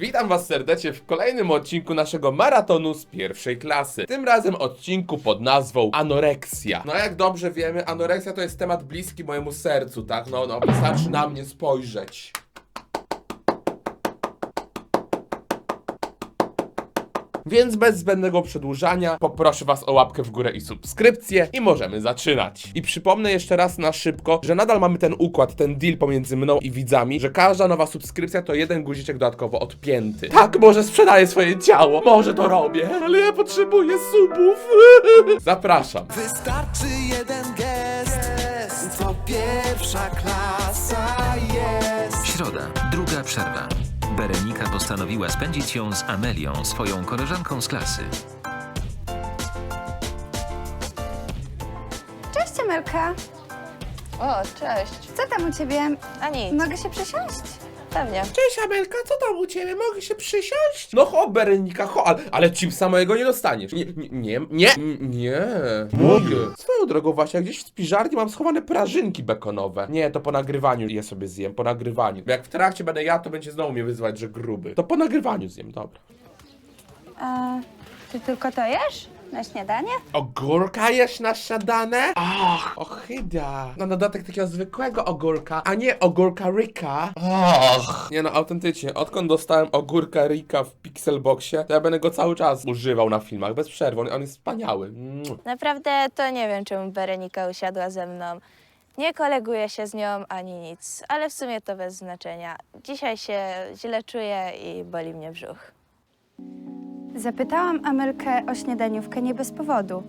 Witam was serdecznie w kolejnym odcinku naszego maratonu z pierwszej klasy. Tym razem odcinku pod nazwą Anoreksja. No jak dobrze wiemy, anoreksja to jest temat bliski mojemu sercu, tak? No, no, wystarczy na mnie spojrzeć. Więc bez zbędnego przedłużania poproszę was o łapkę w górę i subskrypcję i możemy zaczynać. I przypomnę jeszcze raz na szybko, że nadal mamy ten układ, ten deal pomiędzy mną i widzami, że każda nowa subskrypcja to jeden guziczek dodatkowo odpięty. Tak, może sprzedaję swoje ciało, może to robię, ale ja potrzebuję subów. Zapraszam. Wystarczy jeden gest, to pierwsza klasa jest. Środa, druga przerwa. Berenika postanowiła spędzić ją z Amelią, swoją koleżanką z klasy. Cześć Amelka, O, cześć. co tam u ciebie? A nic, Mogę się przesiąść? Pewnie. Cześć Amelka, co tam u ciebie? Mogę się przysiąść? No ho, Berenika, ho, ale, ale chipsa mojego nie dostaniesz. Nie, nie, nie, nie, nie. Mogę. Swoją drogą właśnie, gdzieś w spiżarni mam schowane prażynki bekonowe. Nie, to po nagrywaniu je sobie zjem, po nagrywaniu. Bo jak w trakcie będę ja, to będzie znowu mnie wyzwać, że gruby. To po nagrywaniu zjem, dobra. A ty tylko to jesz? Na śniadanie? Ogórka jesz na śniadane? Ach, ochyda. Na dodatek takiego zwykłego ogórka, a nie ogórka Rika. Ach. Nie no, autentycznie, odkąd dostałem ogórka Rika w Pixelboxie, to ja będę go cały czas używał na filmach, bez przerwy, on, on jest wspaniały. Mm. Naprawdę to nie wiem, czemu Berenika usiadła ze mną. Nie koleguję się z nią ani nic, ale w sumie to bez znaczenia. Dzisiaj się źle czuję i boli mnie brzuch. Zapytałam Amelkę o śniadaniówkę nie bez powodu.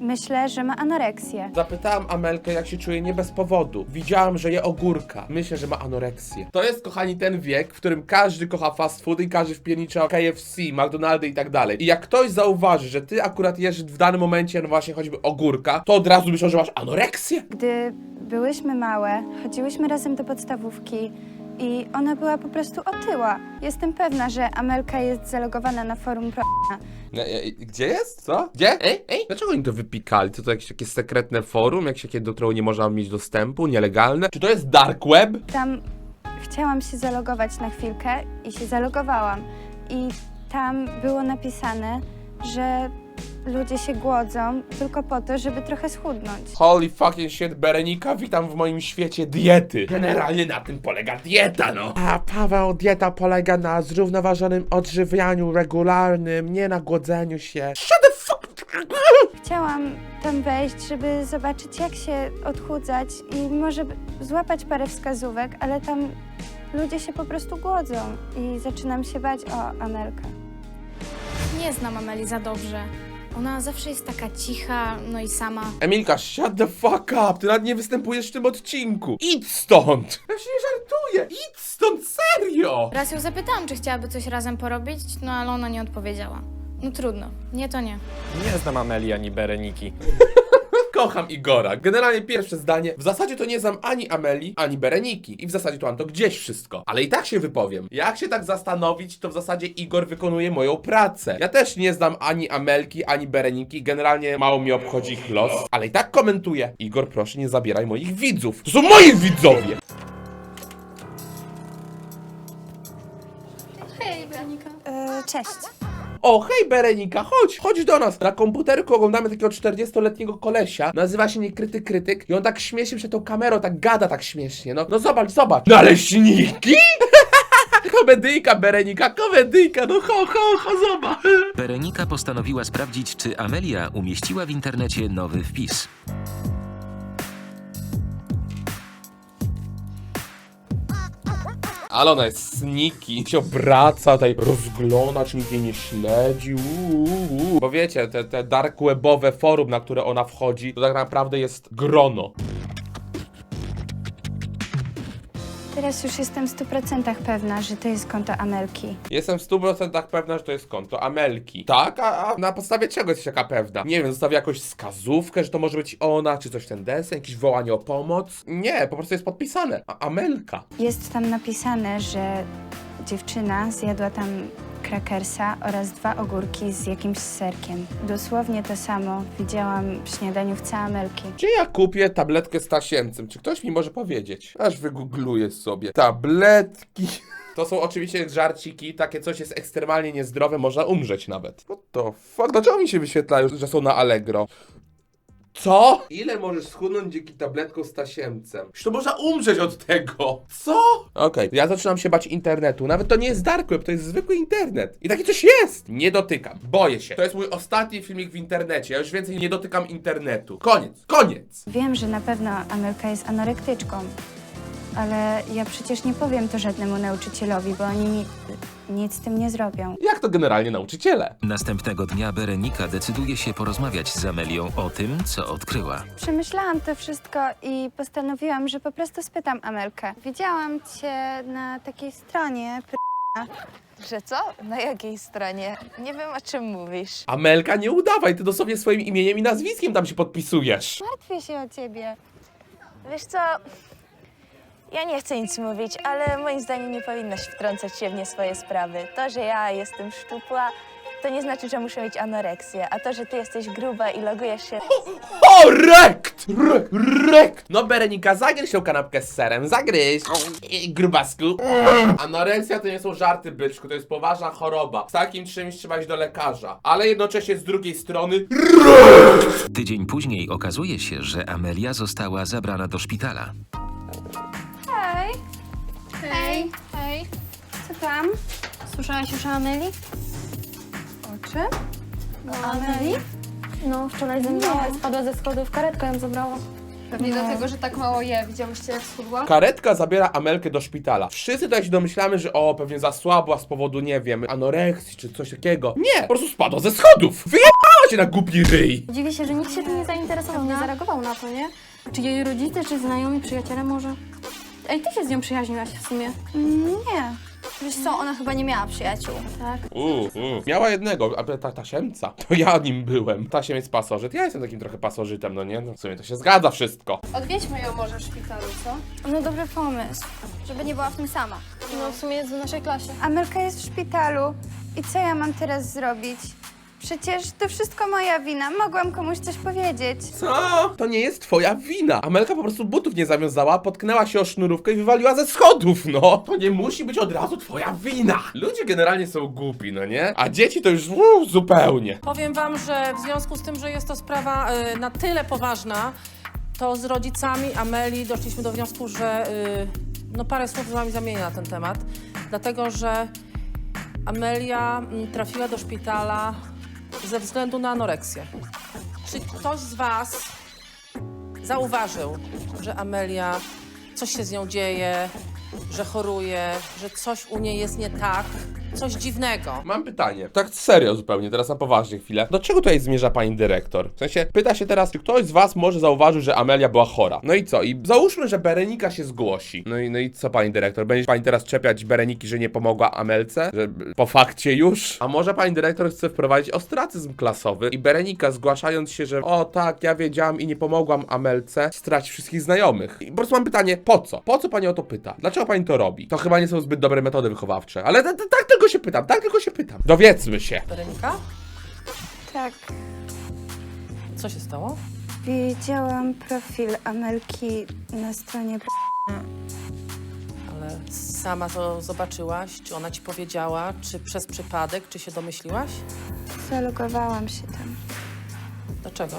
Myślę, że ma anoreksję. Zapytałem Amelkę, jak się czuje nie bez powodu. Widziałam, że je ogórka. Myślę, że ma anoreksję. To jest, kochani, ten wiek, w którym każdy kocha fast foody i każdy wpiernicza KFC, McDonaldy i tak dalej. I jak ktoś zauważy, że ty akurat jesz w danym momencie, no właśnie choćby ogórka, to od razu myślą, że masz anoreksję. Gdy byłyśmy małe, chodziłyśmy razem do podstawówki i ona była po prostu otyła. Jestem pewna, że Amelka jest zalogowana na forum pro... E, e, Gdzie jest? Co? Gdzie? Ej, ej. Dlaczego oni to wypikali? To to jakieś takie sekretne forum, jakieś takie, do którego nie można mieć dostępu, nielegalne? Czy to jest dark web? Tam chciałam się zalogować na chwilkę i się zalogowałam. I tam było napisane, że ludzie się głodzą tylko po to, żeby trochę schudnąć. Holy fucking shit, Berenika, witam w moim świecie diety. Generalnie na tym polega dieta, no. A Paweł, dieta polega na zrównoważonym odżywianiu regularnym, nie na głodzeniu się. Shut the fuck... Chciałam tam wejść, żeby zobaczyć, jak się odchudzać i może b- złapać parę wskazówek, ale tam ludzie się po prostu głodzą i zaczynam się bać o Amelkę. Nie znam Ameli za dobrze. Ona zawsze jest taka cicha, no i sama. Emilka, shut the fuck up, ty nawet nie występujesz w tym odcinku. Idź stąd! Ja się nie żartuję, idź stąd, serio! Raz ją zapytałam, czy chciałaby coś razem porobić, no ale ona nie odpowiedziała. No trudno, nie to nie. Nie znam Ameli ani Bereniki. Kocham Igora. Generalnie pierwsze zdanie. W zasadzie to nie znam ani Ameli, ani Bereniki. I w zasadzie to mam to gdzieś wszystko. Ale i tak się wypowiem. Jak się tak zastanowić, to w zasadzie Igor wykonuje moją pracę. Ja też nie znam ani Amelki, ani Bereniki. Generalnie mało mi obchodzi ich los. Ale i tak komentuję. Igor, proszę nie zabieraj moich widzów. To są moi widzowie! E, cześć. O, hej Berenika, chodź, chodź do nas. Na komputerku oglądamy takiego 40-letniego kolesia. Nazywa się Niekryty Krytyk i on tak śmiesznie przed tą kamerą, tak gada tak śmiesznie. No, no zobacz, zobacz. Naleśniki? komedyjka, Berenika, komedyjka, no ho, ho, ho, zobacz. Berenika postanowiła sprawdzić, czy Amelia umieściła w internecie nowy wpis. Ale ona jest sniki, się obraca, tutaj rozgląda, czy nikt nie śledzi, uuu. Bo wiecie, te, te dark webowe forum, na które ona wchodzi, to tak naprawdę jest grono. Teraz już jestem w 100% pewna, że to jest konto Amelki. Jestem w 100% pewna, że to jest konto Amelki. Tak? A, a na podstawie czego jesteś taka pewna? Nie wiem, zostawię jakąś wskazówkę, że to może być ona, czy coś ten desen, jakieś wołanie o pomoc? Nie, po prostu jest podpisane. A Amelka. Jest tam napisane, że dziewczyna zjadła tam krakersa oraz dwa ogórki z jakimś serkiem. Dosłownie to samo widziałam w śniadaniówce Amelki. Gdzie ja kupię tabletkę z tasiemcem? Czy ktoś mi może powiedzieć? Aż wygoogluję sobie. Tabletki. To są oczywiście żarciki, takie coś jest ekstremalnie niezdrowe, można umrzeć nawet. What the fuck? Dlaczego mi się wyświetlają, że są na Allegro? Co? Ile możesz schudnąć dzięki tabletkom z tasiemcem? Już to można umrzeć od tego. Co? Okej, ja zaczynam się bać internetu. Nawet to nie jest dark web, to jest zwykły internet. I taki coś jest. Nie dotykam. Boję się. To jest mój ostatni filmik w internecie. Ja już więcej nie dotykam internetu. Koniec. Koniec. Wiem, że na pewno Amelka jest anorektyczką, ale ja przecież nie powiem to żadnemu nauczycielowi, bo oni mi nic z tym nie zrobią. Jak to generalnie nauczyciele? Następnego dnia Berenika decyduje się porozmawiać z Amelią o tym, co odkryła. Przemyślałam to wszystko i postanowiłam, że po prostu spytam Amelkę. Widziałam cię na takiej stronie. Że co? Na jakiej stronie? Nie wiem, o czym mówisz. Amelka, nie udawaj, ty dosłownie swoim imieniem i nazwiskiem tam się podpisujesz. Martwię się o ciebie. Wiesz co? Ja nie chcę nic mówić, ale moim zdaniem nie powinnaś wtrącać się w nie swoje sprawy. To, że ja jestem szczupła, to nie znaczy, że muszę mieć anoreksję. A to, że ty jesteś gruba i logujesz się O, rekt! Rekt! Rekt! No, Berenika, zagryź tą kanapkę z serem, zagryź! I, Grubasku. Anoreksja to nie są żarty, byczku, to jest poważna choroba. Z takim czymś trzeba iść do lekarza. Ale jednocześnie z drugiej strony... Tydzień później okazuje się, że Amelia została zabrana do szpitala. Hej, Hej, co tam? Słyszałaś już o Ameli? O czym? O Ameli? No, wczoraj zemdlała, spadła ze schodów, karetka ją zabrała. Pewnie dlatego, że tak mało je. Widziałyście jak schudła? Karetka zabiera Amelkę do szpitala. Wszyscy tutaj się domyślamy, że o, pewnie zasłabła z powodu, nie wiem, anoreksji czy coś takiego. Nie! Po prostu spadła ze schodów! Wyjebała się na głupi ryj! Dziwię się, że nikt się tym nie zainteresował, nie zareagował na to, nie? Czy jej rodzice, czy znajomi, przyjaciele może? Ej, ty się z nią przyjaźniłaś w sumie. Nie. Wiesz co, ona chyba nie miała przyjaciół. Tak. Uuu, uu. Miała jednego, a ta tasiemca. To ja nim byłem. Tasiemiec pasożyt. Ja jestem takim trochę pasożytem, no nie? No w sumie to się zgadza wszystko. Odwiedźmy ją może w szpitalu, co? No dobry pomysł, żeby nie była w tym sama. No w sumie jest w naszej klasie. Amelka jest w szpitalu. I co ja mam teraz zrobić? Przecież to wszystko moja wina. Mogłam komuś coś powiedzieć. Co? To nie jest twoja wina. Amelka po prostu butów nie zawiązała, potknęła się o sznurówkę i wywaliła ze schodów, no. To nie musi być od razu twoja wina. Ludzie generalnie są głupi, no nie? A dzieci to już uu, zupełnie. Powiem wam, że w związku z tym, że jest to sprawa y, na tyle poważna, to z rodzicami Ameli doszliśmy do wniosku, że y, no parę słów z wami zamienię na ten temat, dlatego że Amelia mm, trafiła do szpitala ze względu na anoreksję. Czy ktoś z was zauważył, że Amelia, coś się z nią dzieje, że choruje, że coś u niej jest nie tak, coś dziwnego? Mam pytanie. Tak serio zupełnie, teraz na poważnie chwilę. Do czego tutaj zmierza pani dyrektor? W sensie, pyta się teraz, czy ktoś z was może zauważył, że Amelia była chora. No i co? I załóżmy, że Berenika się zgłosi. No i, no i co pani dyrektor? Będzie pani teraz czepiać Bereniki, że nie pomogła Amelce? Że po fakcie już? A może pani dyrektor chce wprowadzić ostracyzm klasowy i Berenika zgłaszając się, że o tak, ja wiedziałam i nie pomogłam Amelce, straci wszystkich znajomych. I po prostu mam pytanie, po co? Po co pani o to pyta? Dlaczego pani to robi? To chyba nie są zbyt dobre metody wychowawcze. Ale tak tylko się pytam, tak tylko się pytam. Dowiedzmy się. Weronika? Tak. Co się stało? Widziałam profil Amelki na stronie. Ale sama to zobaczyłaś? Czy ona ci powiedziała? Czy przez przypadek? Czy się domyśliłaś? Zalogowałam się tam, Dlaczego?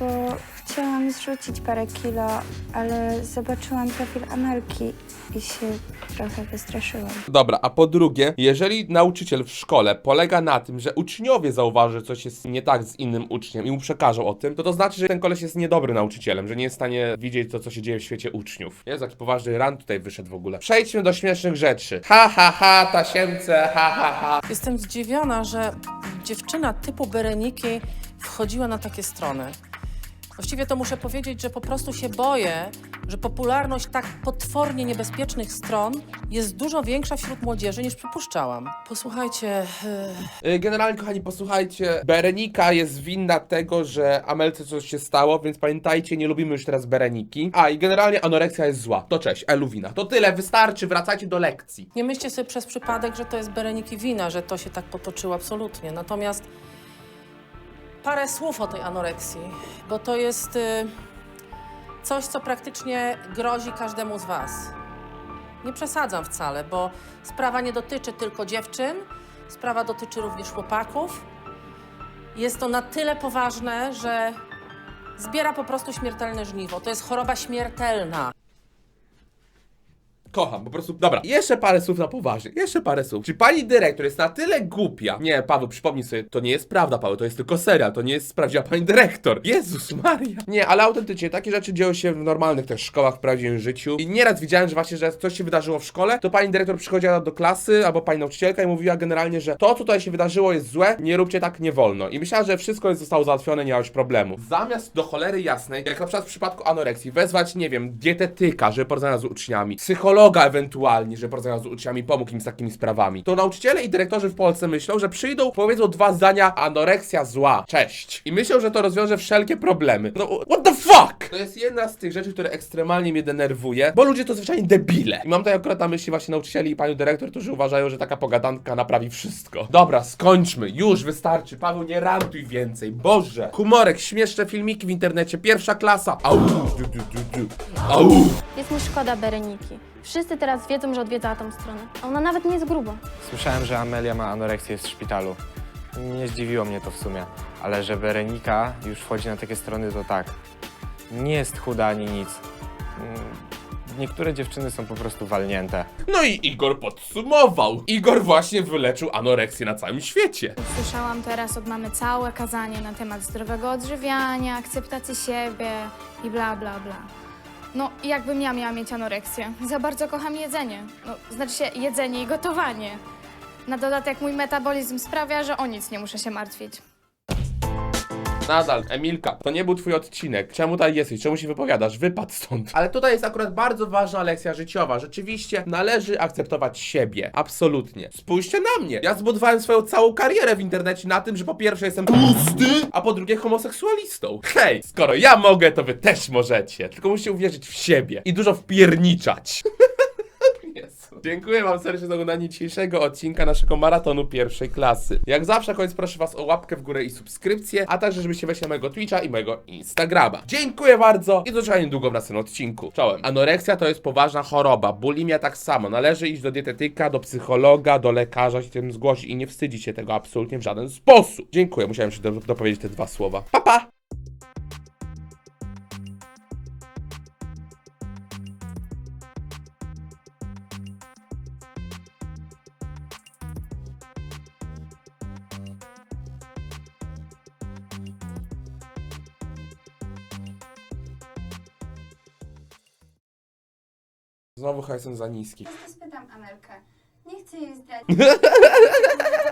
bo chciałam zrzucić parę kilo, ale zobaczyłam profil Amelki i się trochę wystraszyłam. Dobra, a po drugie, jeżeli nauczyciel w szkole polega na tym, że uczniowie zauważy, że coś jest nie tak z innym uczniem i mu przekażą o tym, to to znaczy, że ten koleś jest niedobrym nauczycielem, że nie jest w stanie widzieć to, co się dzieje w świecie uczniów. Jest jaki poważny ran tutaj wyszedł w ogóle. Przejdźmy do śmiesznych rzeczy. Ha, ha, ha, tasiemce, ha, ha, ha. Jestem zdziwiona, że dziewczyna typu Bereniki wchodziła na takie strony. Właściwie to muszę powiedzieć, że po prostu się boję, że popularność tak potwornie niebezpiecznych stron jest dużo większa wśród młodzieży niż przypuszczałam. Posłuchajcie, yy, Y, Generalnie, kochani, posłuchajcie, Berenika jest winna tego, że Amelce coś się stało, więc pamiętajcie, nie lubimy już teraz Bereniki. A, i generalnie anoreksja jest zła. To cześć, Eluwina. To tyle, wystarczy, wracajcie do lekcji. Nie myślcie sobie przez przypadek, że to jest Bereniki wina, że to się tak potoczyło, absolutnie. Natomiast parę słów o tej anoreksji, bo to jest y, coś, co praktycznie grozi każdemu z Was. Nie przesadzam wcale, bo sprawa nie dotyczy tylko dziewczyn, sprawa dotyczy również chłopaków. Jest to na tyle poważne, że zbiera po prostu śmiertelne żniwo. To jest choroba śmiertelna. Kocham, po prostu. Dobra, jeszcze parę słów na poważnie. Jeszcze parę słów. Czy pani dyrektor jest na tyle głupia? Nie, Paweł, przypomnij sobie, to nie jest prawda, Paweł, to jest tylko serial, to nie jest prawdziwa pani dyrektor. Jezus Maria. Nie, ale autentycznie, takie rzeczy dzieją się w normalnych też szkołach, w prawdziwym życiu. I nieraz widziałem, że właśnie, że coś się wydarzyło w szkole, to pani dyrektor przychodziła do klasy, albo pani nauczycielka i mówiła generalnie, że to, co tutaj się wydarzyło, jest złe, nie róbcie tak, nie wolno. I myślała, że wszystko jest zostało załatwione, nie już problemu. Zamiast do cholery jasnej, jak na przykład w przypadku anoreksji, wezwać, nie wiem, dietetyka, żeby porozmawiał z uczniami, psychologa ewentualnie, żeby porozmawiał z uczniami, pomógł im z takimi sprawami, to nauczyciele i dyrektorzy w Polsce myślą, że przyjdą, powiedzą dwa zdania, anoreksja zła, cześć. I myślą, że to rozwiąże wszelkie problemy. No, what the fuck? To jest jedna z tych rzeczy, które ekstremalnie mnie denerwuje, bo ludzie to zwyczajnie debile. I mam tutaj akurat na myśli właśnie nauczycieli i panią dyrektor, którzy uważają, że taka pogadanka naprawi wszystko. Dobra, skończmy, już wystarczy. Paweł, nie rantuj więcej, Boże. Humorek, śmieszne filmiki w internecie, pierwsza klasa. Au. Au. Jest mi szkoda Bereniki. Wszyscy teraz wiedzą, że odwiedzała tą stronę. A ona nawet nie jest grubo. Słyszałem, że Amelia ma anoreksję w szpitalu. Nie zdziwiło mnie to w sumie, ale że Berenika już wchodzi na takie strony, to tak. Nie jest chuda ani nic. Mm, Niektóre dziewczyny są po prostu walnięte. No i Igor podsumował. Igor właśnie wyleczył anoreksję na całym świecie. Słyszałam teraz od mamy całe kazanie na temat zdrowego odżywiania, akceptacji siebie i bla, bla, bla. No, jakbym ja miała mieć anoreksję. Za bardzo kocham jedzenie. No, znaczy się jedzenie i gotowanie. Na dodatek mój metabolizm sprawia, że o nic nie muszę się martwić. Nadal, Emilka, to nie był twój odcinek. Czemu tutaj jesteś? Czemu się wypowiadasz? Wypadł stąd. Ale tutaj jest akurat bardzo ważna lekcja życiowa. Rzeczywiście należy akceptować siebie. Absolutnie. Spójrzcie na mnie. Ja zbudowałem swoją całą karierę w internecie na tym, że po pierwsze jestem tłusty, a po drugie homoseksualistą. Hej, skoro ja mogę, to wy też możecie. Tylko musicie uwierzyć w siebie i dużo wpierniczać. Dziękuję Wam serdecznie za oglądanie dzisiejszego odcinka naszego maratonu pierwszej klasy. Jak zawsze, koniec proszę Was o łapkę w górę i subskrypcję, a także żebyście weszli na mojego Twitcha i mojego Instagrama. Dziękuję bardzo i do zobaczenia niedługo w następnym odcinku. Czołem. Anoreksja to jest poważna choroba, bulimia tak samo. Należy iść do dietetyka, do psychologa, do lekarza się tym zgłosić i nie wstydzić się tego absolutnie w żaden sposób. Dziękuję, musiałem się do, dopowiedzieć te dwa słowa. Pa, pa! Znowu chyba za niski. Jeszcze spytam Amelkę. Nie chcę jej zdradzić.